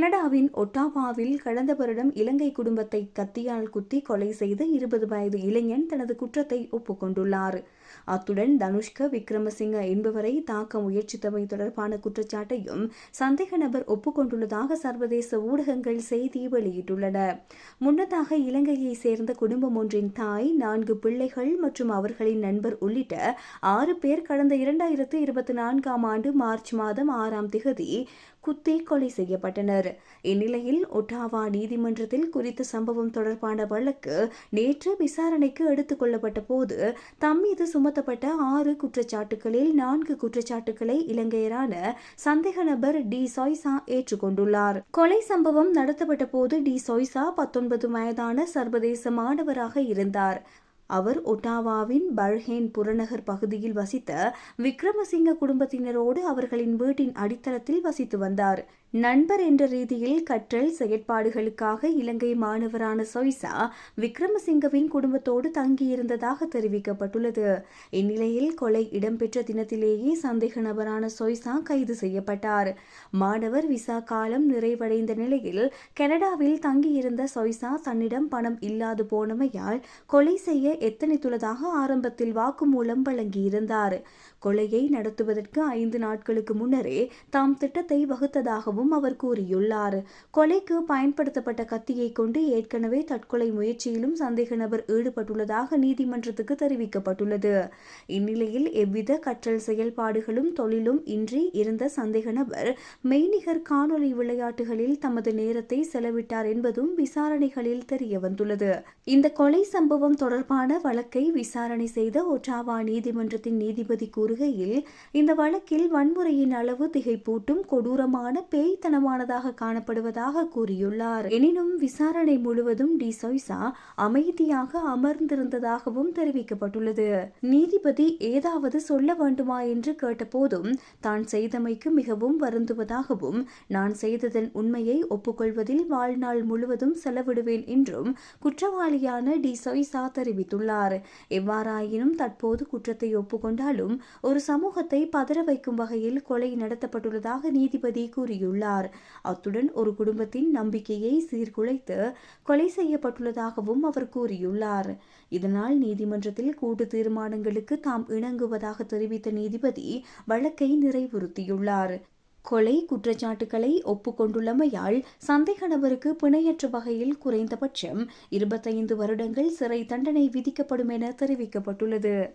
கனடாவின் ஒட்டாவாவில் கடந்த வருடம் இலங்கை குடும்பத்தை கத்தியால் குத்தி கொலை செய்த இருபது வயது இளைஞன் தனது குற்றத்தை ஒப்புக்கொண்டுள்ளார். அத்துடன் தனுஷ்க விக்ரமசிங்க என்பவரை தாக்க முயற்சித்தமை தொடர்பான குற்றச்சாட்டையும் சந்தேக நபர் ஒப்புக்கொண்டுள்ளதாக சர்வதேச ஊடகங்கள் செய்தி வெளியிட்டுள்ளன. முன்னதாக இலங்கையை சேர்ந்த குடும்பம் ஒன்றின் தாய் நான்கு பிள்ளைகள் மற்றும் அவர்களின் நண்பர் உள்ளிட்ட ஆறு பேர் கடந்த இரண்டாயிரத்து இருபத்தி நான்காம் ஆண்டு மார்ச் மாதம் ஆறாம் திகதி குத்தி கொலை செய்யப்பட்டனர். இந்நிலையில் ஒட்டாவா நீதிமன்றத்தில் குறித்த சம்பவம் தொடர்பான வழக்கு நேற்று விசாரணைக்கு எடுத்துக் கொள்ளப்பட்ட போது தம் மீது சுமத்தப்பட்ட ஆறு குற்றச்சாட்டுகளில் நான்கு குற்றச்சாட்டுகளை இலங்கையரான சந்தேக நபர் டி சாய்சா ஏற்றுக்கொண்டுள்ளார். கொலை சம்பவம் நடத்தப்பட்ட போது டி சாய்சா பத்தொன்பது வயதான சர்வதேச மாணவராக இருந்தார். அவர் ஒட்டாவாவின் பல்ஹேன் புறநகர் பகுதியில் வசித்த விக்ரமசிங்க குடும்பத்தினரோடு அவர்களின் வீட்டின் அடித்தளத்தில் வசித்து வந்தார். நண்பர் என்ற ரீதியில் கற்றல் செயற்பாடுகளுக்காக இலங்கை மாணவரான சொய்சா விக்ரமசிங்கவின் குடும்பத்தோடு தங்கியிருந்ததாக தெரிவிக்கப்பட்டுள்ளது. இந்நிலையில் கொலை இடம்பெற்ற தினத்திலேயே சந்தேக நபரான சொய்சா கைது செய்யப்பட்டார். மாணவர் விசா காலம் நிறைவடைந்த நிலையில் கனடாவில் தங்கியிருந்த சொய்சா தன்னிடம் பணம் இல்லாது போனமையால் கொலை செய்ய எத்தனைத்துள்ளதாக ஆரம்பத்தில் வாக்குமூலம் வழங்கியிருந்தார். கொலையை நடத்துவதற்கு ஐந்து நாட்களுக்கு முன்னரே தாம் திட்டத்தை வகுத்ததாகவும் அவர் கூறியுள்ளார். கொலைக்கு பயன்படுத்தப்பட்ட கத்தியை கொண்டு ஏற்கனவே தற்கொலை முயற்சியிலும் சந்தேக நபர் ஈடுபட்டுள்ளதாக நீதிமன்றத்துக்கு தெரிவிக்கப்பட்டுள்ளது. இந்நிலையில் எவ்வித கற்றல் செயல்பாடுகளும் தொழிலும் இன்றி இருந்த சந்தேக நபர் மெய்நிகர் காணொலி விளையாட்டுகளில் தமது நேரத்தை செலவிட்டார் என்பதும் விசாரணைகளில் தெரியவந்துள்ளது. இந்த கொலை சம்பவம் தொடர்பான வழக்கை விசாரணை செய்த ஒட்டாவா நீதிமன்றத்தின் நீதிபதி கூறுகையில் இந்த வழக்கில் வன்முறையின் அளவு திகைப்பூட்டும் கொடூரமான கொலைத்தனமானதாக காணப்படுவதாக கூறியுள்ளார். எனினும் விசாரணை முழுவதும் டி சொய்சா அமைதியாக அமர்ந்திருந்ததாகவும் தெரிவிக்கப்பட்டுள்ளது. நீதிபதி ஏதாவது சொல்ல வேண்டுமா என்று கேட்டபோதும் தான் செய்தமைக்கு மிகவும் வருந்துவதாகவும் நான் செய்ததன் உண்மையை ஒப்புக்கொள்வதில் வாழ்நாள் முழுவதும் செலவிடுவேன் என்றும் குற்றவாளியான டி சொய்சா தெரிவித்துள்ளார். எவ்வாறாயினும் தற்போது குற்றத்தை ஒப்புக்கொண்டாலும் ஒரு சமூகத்தை பதற வைக்கும் வகையில் கொலை நடத்தப்பட்டுள்ளதாக நீதிபதி கூறியுள்ளார். அத்துடன் ஒரு குடும்பத்தின் நம்பிக்கையை சீர்குலைத்து கொலை செய்யப்பட்டுள்ளதாகவும் அவர் கூறியுள்ளார். இதனால் நீதிமன்றத்தில் கூட்டு தீர்மானங்களுக்கு தாம் இணங்குவதாக தெரிவித்த நீதிபதி வழக்கை நிறைவுறுத்தியுள்ளார். கொலை குற்றச்சாட்டுகளை ஒப்புக்கொண்டுள்ளமையால் சந்தேக நபருக்கு பிணையற்ற வகையில் குறைந்தபட்சம் இருபத்தைந்து வருடங்கள் சிறை தண்டனை விதிக்கப்படும் என தெரிவிக்கப்பட்டுள்ளது.